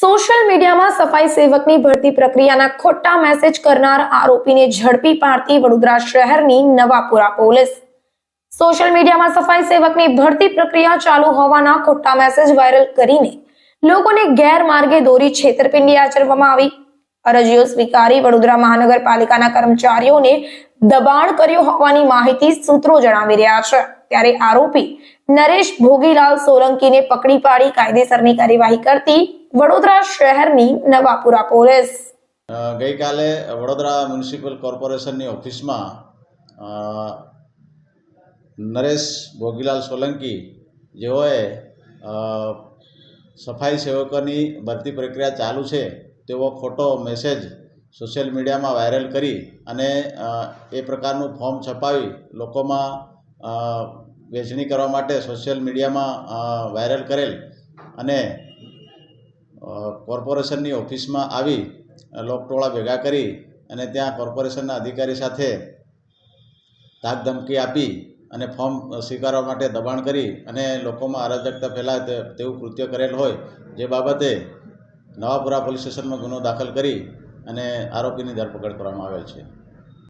Social મીડિયામાં સફાઈ સેવકની ભરતી પ્રક્રિયાના ખોટા મેસેજ કરનાર આરોપીને ઝડપી પાડતી વડોદરા શહેરની નવાપુરા પોલીસ. સોશિયલ મીડિયામાં સફાઈ સેવકની ભરતી પ્રક્રિયા ચાલુ હોવાના ખોટા મેસેજ વાયરલ કરીને લોકોને ગેરમાર્ગે દોરી છેતરપિંડી આચરવામાં આવી. અરજીઓ સ્વીકારી વડોદરા મહાનગરપાલિકાના કર્મચારીઓને દબાણ કર્યું હોવાની માહિતી સૂત્રો જણાવી રહ્યા છે. ત્યારે આરોપી નરેશ ભોગીલાલ સોલંકીને પકડી પાડી કાયદેસરની કાર્યવાહી કરતી વડોદરા શહેરની નવાપુરા પોલીસ. ગઈકાલે વડોદરા મ્યુનિસિપલ કોર્પોરેશનની ઓફિસમાં નરેશ ભોગીલાલ સોલંકી જેઓએ સફાઈ સેવકોની ભરતી પ્રક્રિયા ચાલુ છે તેવો ખોટો મેસેજ સોશિયલ મીડિયામાં વાયરલ કરી અને એ પ્રકારનું ફોર્મ છપાવી લોકોમાં વેચણી કરવા માટે સોશિયલ મીડિયામાં વાયરલ કરેલ અને કોર્પોરેશનની ઓફિસમાં આવી, લોકટોળા ભેગા કરી અને ત્યાં કોર્પોરેશનના અધિકારી સાથે ધાક ધમકી આપી અને ફોર્મ સ્વીકારવા માટે દબાણ કરી અને લોકોમાં અરાજકતા ફેલાય તેવું કૃત્ય કરેલ હોય, જે બાબતે નવાપુરા પોલીસ સ્ટેશનમાં ગુનો દાખલ કરી અને આરોપીની ધરપકડ કરવામાં આવેલ છે.